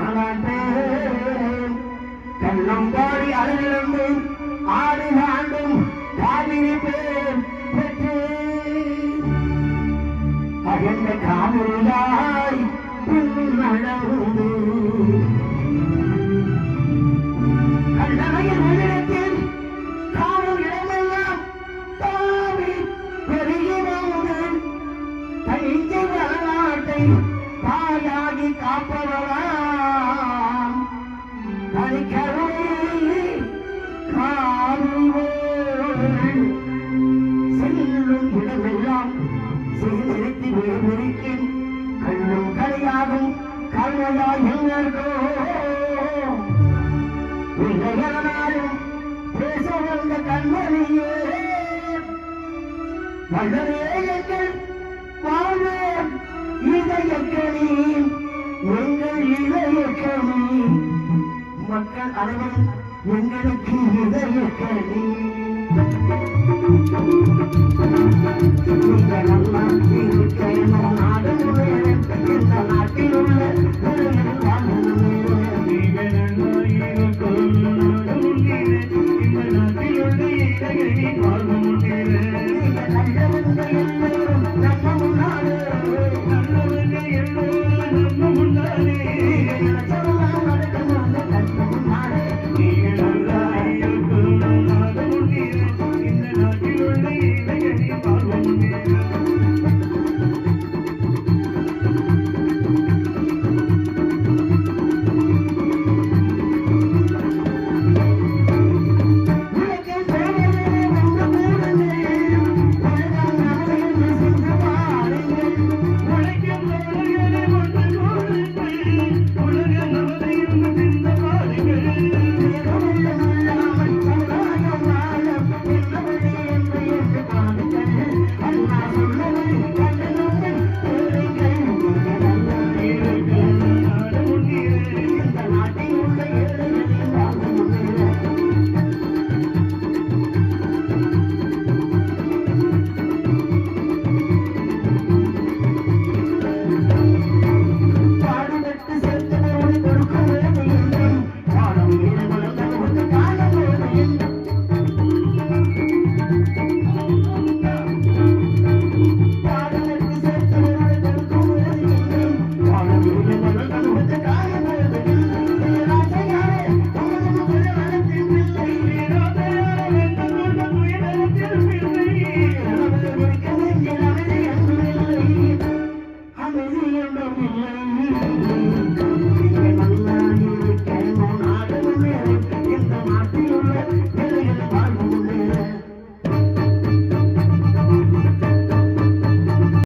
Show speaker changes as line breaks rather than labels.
வழக்கங்கள் அகலாட்டே கள்ளம் பாடி அருளிலிருந்து ஆடு ஆண்டும் காவிரி பேர் பெற்று அகண்ட காவிரியாய் பின்னடந்து கல்லணையில் உள்ளிடத்தில் காணும் இடமெல்லாம் தாவி வரலாற்றை தாயாகி வாழ்வோம் இதயக்கணி எங்கள் இதயக்கணி மக்கள் அனைவரும் எங்களுக்கு இதயக்கணி நீங்கள் நல்லா இருக்கணும்